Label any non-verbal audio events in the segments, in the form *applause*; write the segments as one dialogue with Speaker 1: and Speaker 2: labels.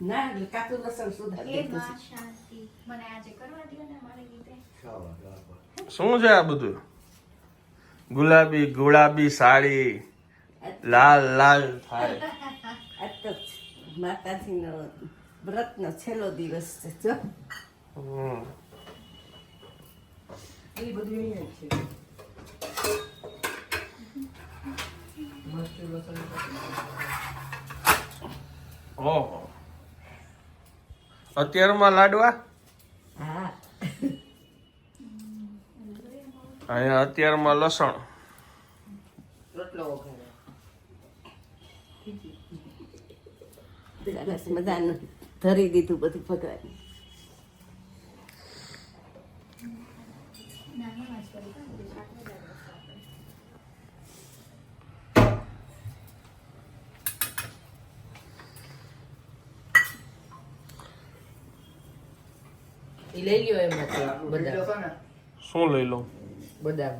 Speaker 1: ના કાચું લસણ સુધારી
Speaker 2: મને આજે કરવા ને મારી
Speaker 3: શું છે આ બધું ગુલાબી ગુલાબી સાડી લાલ લાલ થાય
Speaker 1: માતાજીનો વ્રતનો છેલ્લો દિવસ છે જો એ બધું છે મરચું લસણ
Speaker 3: ઓહો. અત્યારમાં લાડવા?
Speaker 1: હા.
Speaker 3: અહીંયા અત્યારમાં લસણ.
Speaker 1: ધરી દીધું બધું ભગવાન
Speaker 2: નાનો જ કરી દો, બધું શાક વધારે હશે આપણે.
Speaker 4: એ લઈ લ્યો એમાંથી બધા.
Speaker 3: શું લઈ લઉં
Speaker 4: બધા.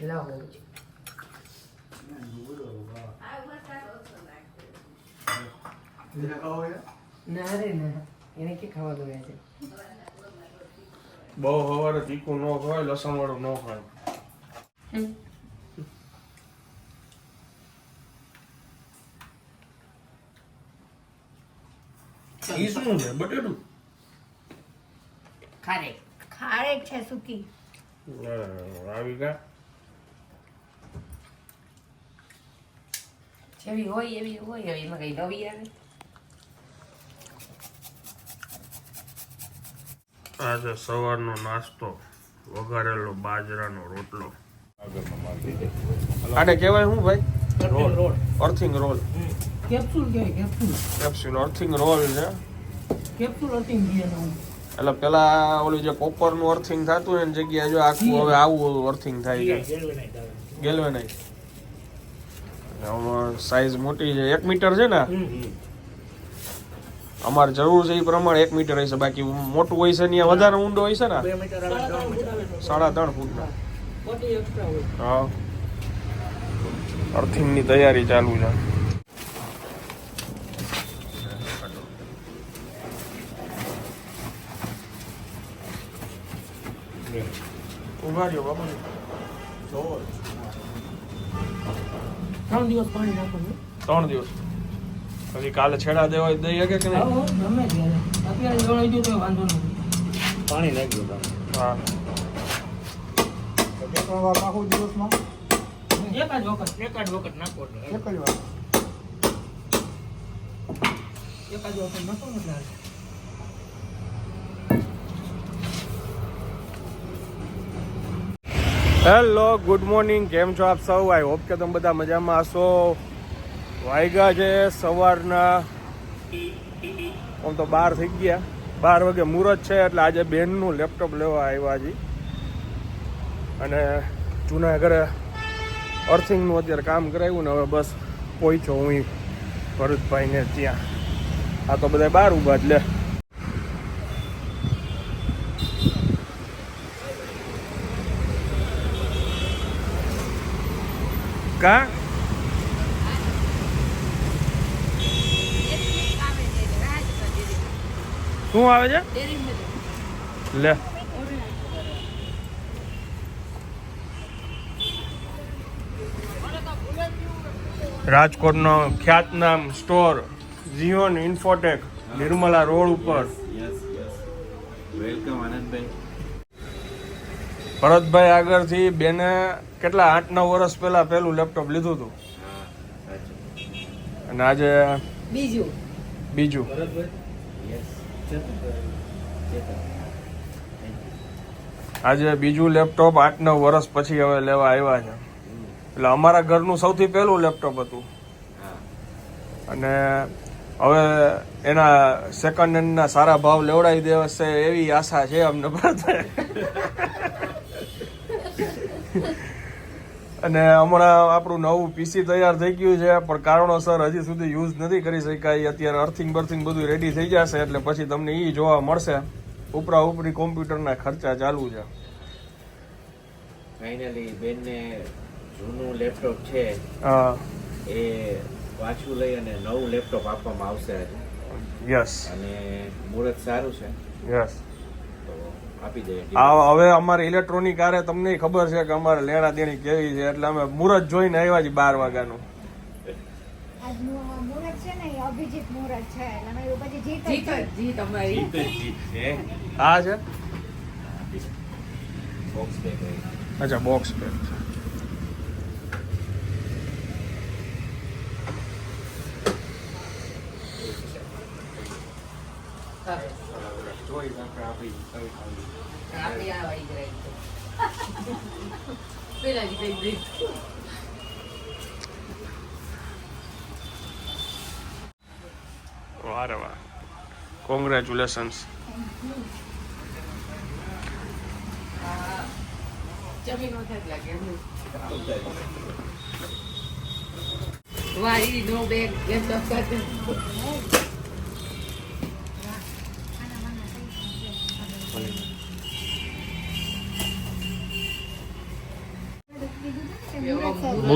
Speaker 4: લાવો ના? રે ના. એને કે ખાવા દો છે
Speaker 3: બહુ હવારે તીખું ન ખાય લસણ વાળું ન ખાય ઈ શું છે? બટેટું.
Speaker 4: ખારેક.
Speaker 2: ખારેક છે સૂકી.
Speaker 3: આવી ગયા
Speaker 4: જેવી હોય એવી હોય હવે એમાં કઈ નવી આવે.
Speaker 3: આજે સવારનો નાસ્તો વઘારેલો બાજરાનો રોટલો. આને કહેવાય શું ભાઈ? Roll earthing roll
Speaker 5: capsule capsule
Speaker 3: earthing roll છે.
Speaker 5: કેપ્સ્યુલ અર્થિંગ બીજાનું
Speaker 3: એટલે પેલા ઓલું જે કોપરનું અર્થિંગ થતું એની જગ્યાએ જો આખું હવે આવું અર્થિંગ થાય છે. ગેલવે નહીં સાઈઝ મોટી છે. એક મીટર છે ને? અમારે જરૂર છે એ પ્રમાણે એક મીટર હશે. બાકી મોટું હોય છે ત્યાં વધારે ઊંડો હોય છે ને? સાડા ત્રણ ફૂટનો. હા. અર્થિંગની તૈયારી ચાલુ છે. ઊભા રહ્યો
Speaker 5: ત્રણ દિવસ પાણી નાખવાનું
Speaker 3: ત્રણ દિવસ. પછી કાલે છેડા દેવા દઈ શકે કે નહીં?
Speaker 5: ગમે ત્યારે. અત્યારે જોડાઈ દો તો વાંધો નથી.
Speaker 6: પાણી નાખજો તમે.
Speaker 3: હા.
Speaker 6: બે ત્રણ વાર નાખું દિવસમાં.
Speaker 5: એક જ વખત એક જ વખત નાખો
Speaker 6: એક જ વાર.
Speaker 5: એક જ વખત નાખો એટલે હાલે.
Speaker 3: Good morning. કેમ છો આપ સૌ? આઈ હોપ કે તમે બધા મજામાં હશો. વાયગા છે સવારના. આમ તો બાર થઈ ગયા. બાર વાગે મુહૂર્ત છે એટલે આજે બેનનું લેપટોપ લેવા આવ્યા હજી અને જૂના ઘરે અર્થિંગનું અત્યારે કામ કરાવ્યું ને હવે બસ પહોંચ્યો હું ભરતભાઈને ત્યાં. આ તો બધા બાર ઊભા જ લે. કા શું આવે છે? લે. રાજકોટનો ખ્યાતનામ store Jion Infotech Nirmala road ઉપર.
Speaker 6: વેલકમ આનંદભાઈ
Speaker 3: ભરતભાઈ આગળથી બેને કેટલા આઠ નવ વર્ષ પહેલા પહેલું લેપટોપ લીધું હતું. અને આજે
Speaker 4: બીજું.
Speaker 3: બીજું. આજે બીજું લેપટોપ આઠ નવ વર્ષ પછી હવે લેવા આવ્યા છે. એટલે અમારા ઘરનું સૌથી પહેલું લેપટોપ હતું. અને હવે એના સેકન્ડ હેન્ડના સારા ભાવ લેવડાવી દેવાશે એવી આશા છે અમને ભરતભાઈ અને હમણાં આપણું નવું પીસી તૈયાર થઈ ગયું છે પણ કારણોસર હજી સુધી યુઝ નથી કરી શકાય. અત્યારે અર્થિંગ બર્થિંગ બધું રેડી થઈ જશે એટલે પછી તમને એ જોવા મળશે. ઉપરા ઉપરી કોમ્પ્યુટરના ખર્ચા ચાલુ છે.
Speaker 6: ફાઇનલી બેનને જૂનું લેપટોપ છે.
Speaker 3: હા.
Speaker 6: એ પાછું લઈ અને નવું લેપટોપ આપવામાં આવશે.
Speaker 3: યસ
Speaker 6: અને મુહૂર્ત સારું છે.
Speaker 3: યસ હવે અમારે ઇલેક્ટ્રોનિક આરે તમને ખબર છે કે અમારે લેણા દેણી કેવી છે એટલે અમે મુહૂર્ત જોઈને આવ્યા છીએ બાર વાગ્યાનું.
Speaker 2: હા છે? અચ્છા બોક્સ અભિજીત છે એટલે અમે એવું પછી જીત જ
Speaker 4: જીત જ, જીત અમારી
Speaker 6: જીત જ જીત છે
Speaker 3: આ છે
Speaker 6: બોક્સ પેક
Speaker 3: અચ્છા બોક્સ પેક છે
Speaker 4: આપણી આ વાળી કરાવી પેલા જ કઈ બ્રેક
Speaker 3: વારે વાહ કોંગ્રેચ્યુલેશન્સ
Speaker 4: જમીન વખત લાગે એમ વાળી નો બેગ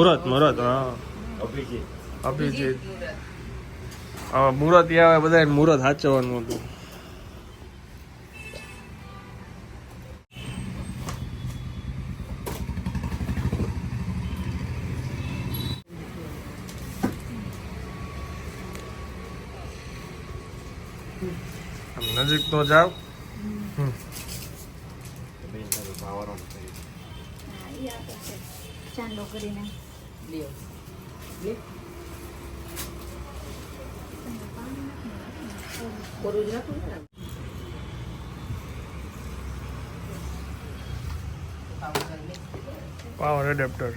Speaker 3: મુહૂર્ત મુહૂર્ત હા.
Speaker 6: અભિજીત.
Speaker 3: અભિજીત. હવે મુહૂર્ત આવે બધા મુહૂર્ત સાચવવાનું હતું. આમ નજીક તો જાવ
Speaker 6: બેન તારું પાવર ઓન કરી
Speaker 2: હા, ઈ આપે છે. ચાંદલો કરીને
Speaker 4: લ્યો લે કોરું જ રાખું ને પાવર કરી લે.
Speaker 3: પાવર એડેપ્ટર
Speaker 4: ઉપરની બાજુ કરવું છે ને ત્યાં લેપટોપ જે પડે એટલું કમાવ એટલે એડેપ્ટર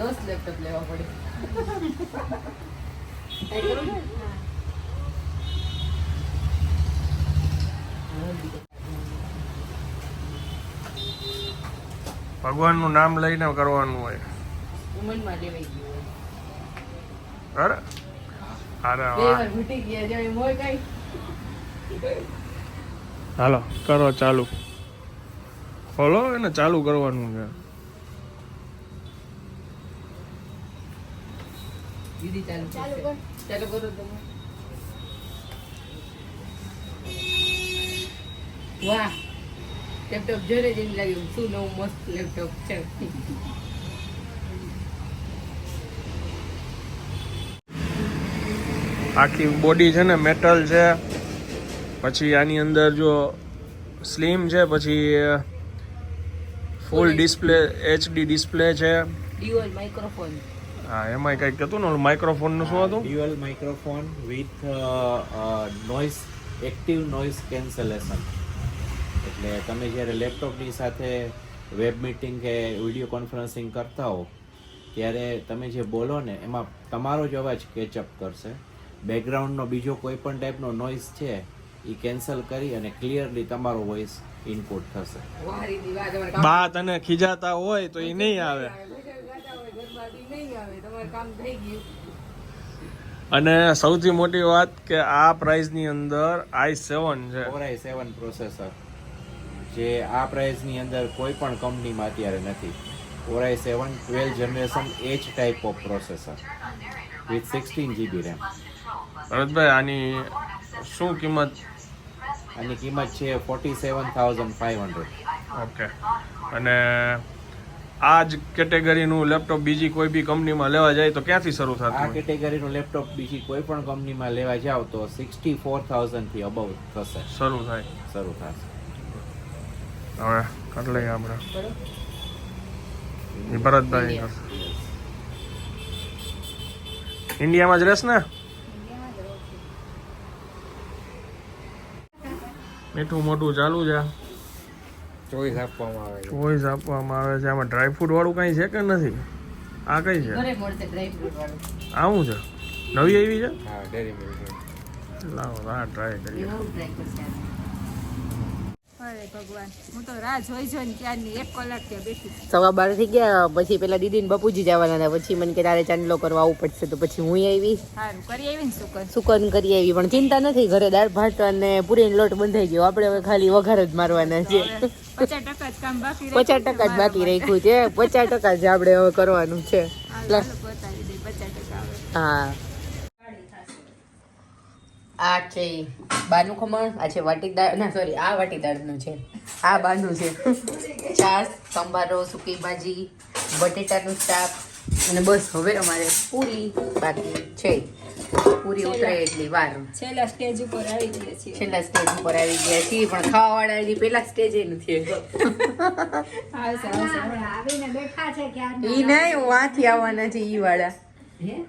Speaker 4: દસ લેપટોપ લેવા પડે.
Speaker 3: ભગવાનનું નામ લઈને કરવાનું હોય.
Speaker 4: ઉમનમાં લેવાઈ ગયું
Speaker 3: અરે હાલો કરો ચાલુ. ખોલો એને ચાલુ કરવાનું છે.
Speaker 4: વાહ લેપટોપ જોઈને જ એમ લાગ્યું શું નવું મસ્ત લેપટોપ છે.
Speaker 3: આખી બોડી છે ને મેટલ છે. પછી આની અંદર જો સ્લીમ છે પછી ફૂલ ડિસ્પ્લે એચડી ડિસ્પ્લે છે.
Speaker 4: ડ્યુઅલ માઇક્રોફોન
Speaker 3: હા એમાં કંઈક હતું ને માઇક્રોફોનનું શું હતું?
Speaker 6: Dual microphone with noise active noise cancellation એટલે તમે જ્યારે લેપટોપની સાથે વેબ મીટિંગ કે વીડિયો કોન્ફરન્સિંગ કરતા હો ત્યારે તમે જે બોલો ને એમાં તમારો જ અવાજ કેચઅપ કરશે. બેકગ્રાઉન્ડનો બીજો કોઈ પણ ટાઈપનો નોઇઝ છે એ કેન્સલ કરી અને ક્લિયરલી તમારો વોઇસ ઇનપુટ થશે.
Speaker 3: બા તને ખીજાતા હોય તો એ નહીં આવે.
Speaker 4: ગાતા હોય ઘરમાં ઈ નહીં આવે તમારું કામ થઈ ગયું.
Speaker 3: અને સૌથી મોટી વાત કે આ પ્રાઇસની અંદર આઈ સેવન છે.
Speaker 6: આઈ સેવન પ્રોસેસર જે આ પ્રાઇસની અંદર કોઈ પણ કંપનીમાં અત્યારે નથી. Or i seven twelve generation H type of processor with sixteen GB RAM
Speaker 3: Bharatbhai આની શું કિંમત?
Speaker 6: આની કિંમત છે forty seven thousand five hundred
Speaker 3: okay. અને આ જ કેટેગરીનું લેપટોપ બીજી કોઈ બી કંપનીમાં લેવા જાય તો ક્યાંથી શરૂ
Speaker 6: આ
Speaker 3: થતું હોય?
Speaker 6: કેટેગરીનું લેપટોપ બીજી કોઈ પણ કંપનીમાં લેવા જાવ તો સિક્સટી ફોર થાઉઝન્ડથી અબવ થશે.
Speaker 3: શરૂ થાય.
Speaker 6: શરૂ થશે.
Speaker 3: હવે કરી લઈએ આપણે. ભરતભાઈ ઇન્ડિયામાં જ રહેશ ને
Speaker 2: ઇન્ડિયામાં જ રહું છું
Speaker 3: મીઠું મોટું ચાલુ છે.
Speaker 6: ચોઈસ આપવામાં આવે
Speaker 3: ચોઈસ આપવામાં આવે છે. આમાં ડ્રાયફ્રૂટ વાળું કઈ છે કે નથી? આ કઈ છે?
Speaker 4: ડ્રાય
Speaker 3: આવું છે? નવી આવી છે?
Speaker 6: હા ડેરી મિલ્ક
Speaker 3: લાવો આ ટ્રાય
Speaker 4: એ
Speaker 3: કરીએ
Speaker 4: નવું ટ્રાય કરશે આ.
Speaker 2: કરે ભગવાન. હું તો રાહ જોઈ જોઈને ક્યારની એક કલાક ત્યાં બેઠી
Speaker 4: સવા બાર થઈ ગયા પછી પેલા દીદી ને બાપુજી જવાના હતા પછી મને કે તારે ચાંદલો કરવા આવવું પડશે તો પછી હું આવી.
Speaker 2: સારું કરી આવી ને
Speaker 4: સુકન કરી આવી પણ ચિંતા નથી ઘરે દાળ ભાત અને પૂરીનો લોટ બંધાઈ ગયો. આપણે હવે ખાલી વઘાર જ મારવાના છે.
Speaker 2: પચાસ ટકા જ કામ બાકી
Speaker 4: પચાસ ટકા જ બાકી રાખ્યું છે. પચાસ ટકા જ આપણે હવે કરવાનું છે. હા. આ છે બાનું ખમણ આ છે વાટી દાળ ના સોરી આ વાટી દાળનું છે. આ બાનું છે. છાશ સંભારો સૂકી ભાજી બટેટાનું શાક અને બસ હવે અમારે પૂરી બાકી છે. પૂરી ઉતરે એટલી વાર.
Speaker 2: છેલ્લા સ્ટેજ ઉપર આવી ગયા છીએ.
Speaker 4: છેલ્લા સ્ટેજ ઉપર આવી ગયા છીએ પણ ખાવા વાળા એની પેલા સ્ટેજે નથી
Speaker 2: આવશે આવશે આવીને બેઠા છે ક્યાં
Speaker 4: ઈ નહીં હું આથી આવવાના છે ઈ વાળા.
Speaker 2: મેઇન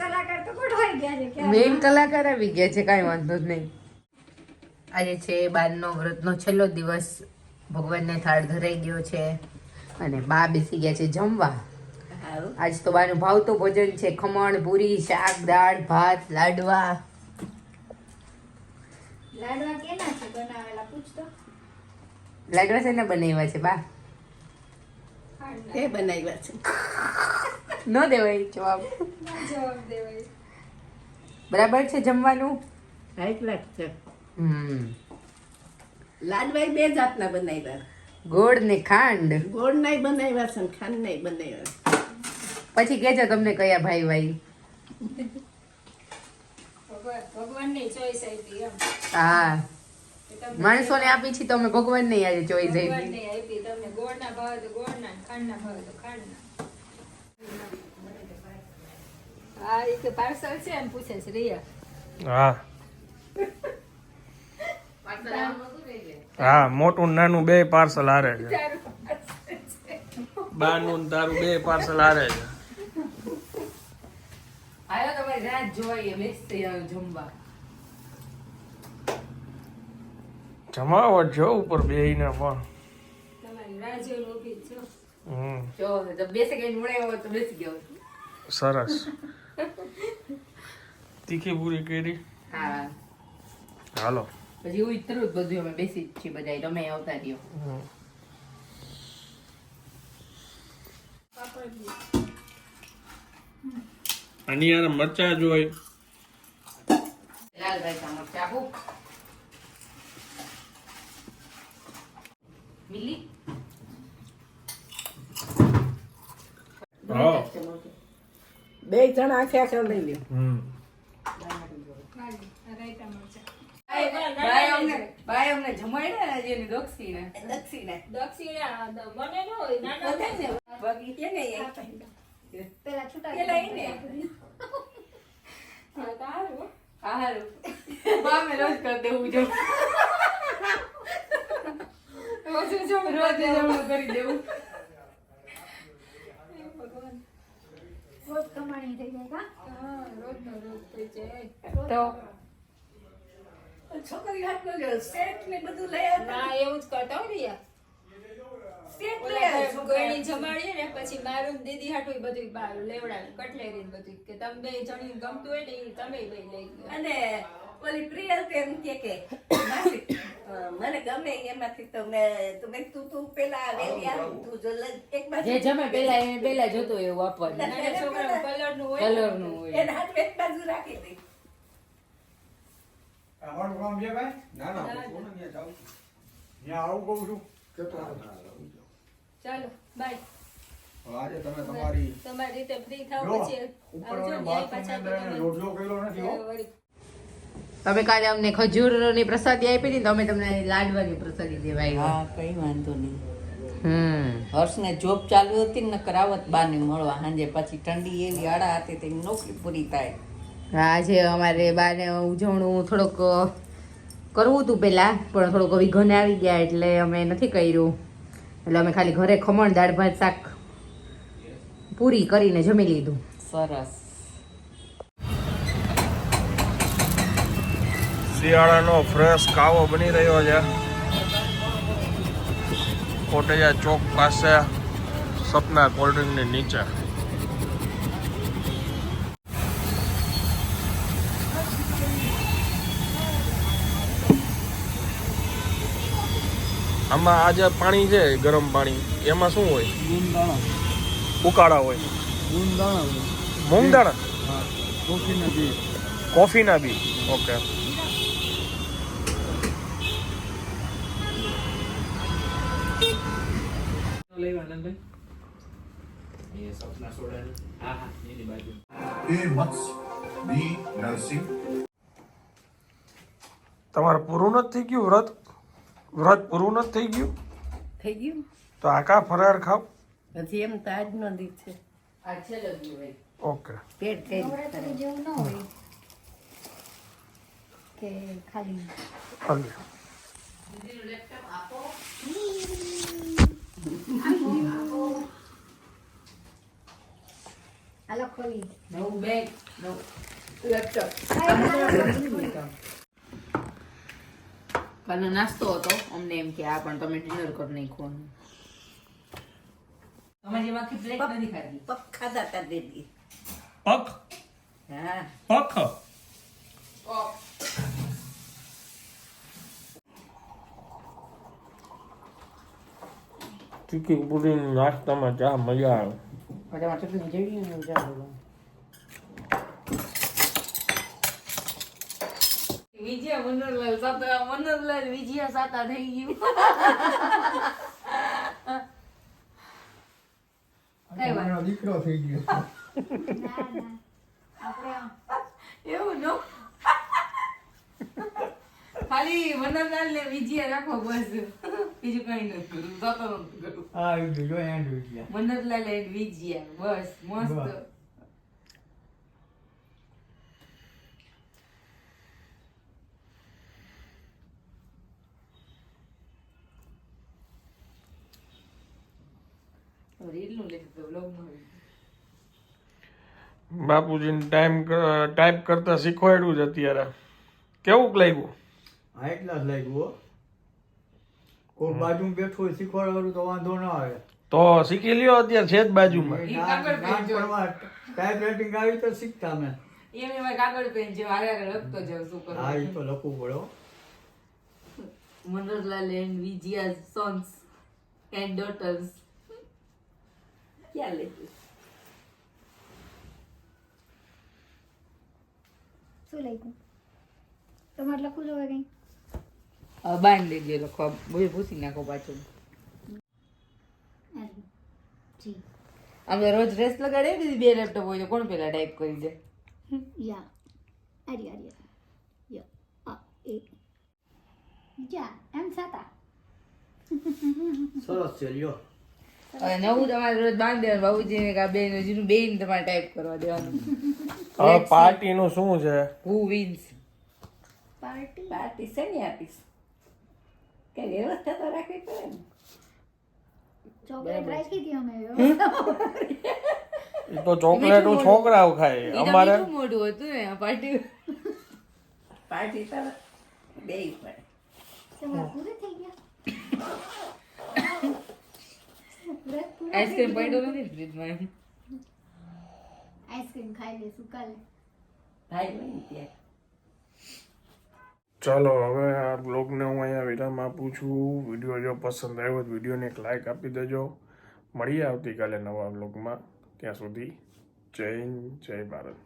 Speaker 2: કલાકાર તો ગોઠવાઈ ગયા છે ક્યાં
Speaker 4: મેઇન કલાકાર આવી ગયા છે કાંઈ વાંધો જ નહીં. આજે છે બારનો વ્રતનો છેલ્લો દિવસ. ભગવાનને થાળ ધરાઈ ગયો છે અને બા બેસી ગયા છે જમવા. આજ તો બાનું ભાવતું ભોજન છે ખમણ પૂરી શાક દાળ ભાત લાડવા.
Speaker 2: લાડવા કેના છે બનાવેલા? પૂછતો
Speaker 4: લાડવા છે ને બનાવ્યા છે બા?
Speaker 1: એ બનાવ્યા છે.
Speaker 4: ન દેવાય જવાબ
Speaker 2: જવાબ. દેવાય
Speaker 4: બરાબર છે જમવાનું?
Speaker 1: રાઈટ ક્લાસ છે.
Speaker 4: હમ.
Speaker 1: લાડવાઈ બે જાતના બનાવ્યા.
Speaker 4: ગોળ ને ખાંડ.
Speaker 1: ગોળ નાય બનાવ્યા છે ખાંડ નહીં બનાવ્યા.
Speaker 4: પછી કેજો તમને કયા ભાઈ ભાઈ
Speaker 2: ભગવાન ભગવાનની ચોઈસ આપી એમ.
Speaker 4: હા. માણસોને આપી છે તો અમે ભગવાન ને આજે ચોઈસ આપી.
Speaker 2: ભગવાનની આપી તમને ગોળના ભાવે તો ગોળના ને ખાંડના ભાવે તો ખાંડના. હા એ કે પાર્સલ છે એમ પૂછે છે રિયા.
Speaker 3: હા. હા મોટું નાનું બે પાર્સલ હારે છે. બાનું તારું બે પાર્સલ હારે છે.
Speaker 4: આયો તમારી રાત જોઈ બેસતી આવ્યો જમવા.
Speaker 3: જમાવટ જો ઉપર બે ને પણ.
Speaker 2: તમારી
Speaker 3: સરસ. તીખી પૂરી કેરી.
Speaker 4: હા.
Speaker 3: હાલો.
Speaker 4: પછી એવું તરત બધું અમે બેસી જ છીએ બધા તમે આવતા રહ્યો.
Speaker 3: આની યાર મરચા જોઈ.
Speaker 4: લાલભાઈ મરચા ચાકુ મિલી?
Speaker 1: બે ત્રણ આખે આખે લઈ લ્યો.
Speaker 3: હમ.
Speaker 2: રાયતા મરચાં
Speaker 4: ભાઈ અમને ભાઈ અમને જમાડ્યા આજે એની દોક્ષીને
Speaker 1: દક્ષિણા.
Speaker 2: દક્ષિણા મને ન હોય નાના
Speaker 1: બાકી કે નહીં
Speaker 2: પેલા છૂટા
Speaker 1: પેલા ઈને.
Speaker 2: હા, હારું.
Speaker 4: હારું. બા રોજ કરી દેવું જો
Speaker 2: રોજ જો
Speaker 4: રોજ જમણું કરી દેવું.
Speaker 2: રોજ કમાણી થઈ જાય કા? રોજ નો રોજ થઈ જાય.
Speaker 4: તો?
Speaker 1: છોકરી હાથ નો સેટ ને બધું લઈ આવતા.
Speaker 2: ના એવું જ કરતા હોય ને
Speaker 1: સેટ
Speaker 2: જમાડીએ ને પછી મારું દીદી હાટું બધું કટલેરી બધું કે તમે બે જણી ગમતું હોય ને એ તમે બે લઈ
Speaker 1: અને ઓલી પ્રિયલ તો કે કે મને ગમે એમાંથી તો મેં તો મેં તું તું પેલા વેલી આવ તું જો એક બાજુ
Speaker 4: જે જમે પેલા એને પેલા જોતો એવું
Speaker 2: છોકરા કલરનું હોય
Speaker 4: કલરનું હોય.
Speaker 1: એને હાથ એક બાજુ રાખી દે.
Speaker 7: અમારું કામ છે ભાઈ? ના ના હું કોને ત્યાં જાઉં ત્યાં આવું કહું છું. કેતો
Speaker 2: ચાલો બાય
Speaker 7: આજે તમે તમારી
Speaker 2: તમારી રીતે ફ્રી થાવ પછી
Speaker 7: ઉપર
Speaker 2: આવજો
Speaker 7: મને
Speaker 2: ન્યાય પાછા
Speaker 7: અંદર એને રોટલો કર્યો નથી હો.
Speaker 4: તમે કાલે અમને ખજૂરની પ્રસાદી આપી હતી ને તો અમે તમને લાડવાની પ્રસાદી દેવાઈ.
Speaker 8: હા કઈ વાંધો નહીં.
Speaker 4: હમ.
Speaker 8: હર્ષને જોબ ચાલુ હતી ને નકર આવત બાને મળવા. સાંજે પછી ઠંડી એવી આડા હતી તેની નોકરી પૂરી થાય.
Speaker 4: આજે અમારે બાને ઉજવણું થોડુંક કરવું હતું પહેલાં પણ થોડુંક વિઘન આવી ગયા એટલે અમે નથી કર્યું. એટલે અમે ખાલી ઘરે ખમણ દાળ ભાત શાક પૂરી કરીને જમી લીધું.
Speaker 8: સરસ.
Speaker 3: શિયાળાનો ફ્રેશ કાવો બની રહ્યો છે. કોટેજા ચોક પાસે સપના કોલ્ડ્રિંકની નીચે. આમાં આ જે પાણી છે ગરમ પાણી એમાં શું હોય? ઉકાળા હોય. મૂંગ દાણા
Speaker 7: કોફીના બી.
Speaker 3: કોફીના બી. ઓકે. તમારે પૂરું નથી થઈ ગયું વ્રત? વ્રત પૂરું નથી થઈ ગયું?
Speaker 1: થઈ ગયું?
Speaker 3: તો આકા ફરાર ખાવ.
Speaker 1: પછી એમ તો આજનો દિવસ છે.
Speaker 4: આ છેલ્લો દિવસ હોય.
Speaker 3: ઓકે.
Speaker 1: પેટ કઈ
Speaker 2: નવરાત્રી જેવું ન હોય. કે ખાલી.
Speaker 3: હાલે.
Speaker 2: હાલો ખોલી.
Speaker 4: નવું બેગ નવું લેપટોપ કાલનો નાસ્તો હતો. અમને એમ કે આ પણ તમે ડિનર કરી નાખવાનું તમારી એમાંથી પ્લેટ નથી ખાધી.
Speaker 1: પગ ખાધા તા દીદી
Speaker 3: પગ
Speaker 1: હા.
Speaker 3: પગ ચીકી પુરી નાસ્તામાં ચા મજા આવે.
Speaker 4: મજામાં. ચટણી જેવી મજા આવે વિજયા મનોહરલાલ સાતા મનોહરલાલ વિજયા સાતા થઈ ગયું.
Speaker 7: મારો દીકરો થઈ ગયો.
Speaker 4: એવું નો? ખાલી મનોહરલાલ ને વિજયા રાખો બસ. બીજું કઈ નથી. સાતો નથી મનોહરલાલ એન્ડ વિજયા બસ મસ્ત
Speaker 7: બસ.
Speaker 4: રીલનું લેખક તો બ્લોગમાં હોય.
Speaker 3: બાપુજીને ટાઈમ ટાઈપ કરતા શીખવાડ્યું છે અત્યારે. કેવું લાગ્યું?
Speaker 7: હા એટલા જ લાગ્યું કોઈ બાજુ બેઠું હોય શીખવાડવાનું તો વાંધો ના આવે.
Speaker 3: તો શીખી લ્યો અત્યારે છે જ બાજુમાં.
Speaker 4: જો.
Speaker 7: ટાઈપ રાઇટિંગ આવી તો શીખતા મેં
Speaker 4: એમ એમાં કાગળ પેન જેવો હારે લખતો જાઉં શું કરું
Speaker 7: હા એ તો લખવું પડે હો.
Speaker 4: Manoharlal and Vijaya sons and daughters
Speaker 1: ક્યાં લેતું
Speaker 2: શું લખ્યું તમારે લખવું જોઈએ કઈ
Speaker 4: બાંધ દેજો લખવા પૂછી નાખો પાછું
Speaker 2: જી
Speaker 4: આમ તો રોજ રેસ લગાડે ને બે લેપટોપ હોય તો કોણ પેલા ટાઈપ કરી દે
Speaker 2: યા આર્ય આર્ય યા આ એ જા એમ સાતા
Speaker 7: સરસ છે લ્યો
Speaker 4: હવે નવું તમારે રોજ બાંધી દેવાનું બાબુજી કે બેન હજુ બેન તમારે ટાઈપ કરવા દેવાનું.
Speaker 3: હવે પાર્ટીનું શું છે?
Speaker 4: હુ વિન્સ
Speaker 2: પાર્ટી
Speaker 1: પાર્ટી શેની આપીશ? કે વ્યવસ્થા તો રાખવી પડે ને?
Speaker 2: ચોકલેટ રાખી હતી અમે
Speaker 3: તો ચોકલેટ છોકરાઓ ખાય. અમારે
Speaker 4: અમારે મોટું હતું ને પાર્ટી
Speaker 1: પાર્ટી તો પડે.
Speaker 2: થઈ ગયા. *coughs*
Speaker 4: આઈસ્ક્રીમ પડ્યો નથી ફ્રીજમાં એમ?
Speaker 2: આઈસ્ક્રીમ ખાઈ લેશું કાલે
Speaker 1: ભાઈ હોય ત્યાં.
Speaker 3: ચાલો હવે આ બ્લોગને હું અહીંયા વિરામ આપું છું. વીડિયો જો પસંદ આવ્યો તો વિડીયોને એક લાઇક આપી દેજો. મળીએ આવતીકાલે નવા બ્લોગમાં. ત્યાં સુધી જય હિન્દ જય ભારત.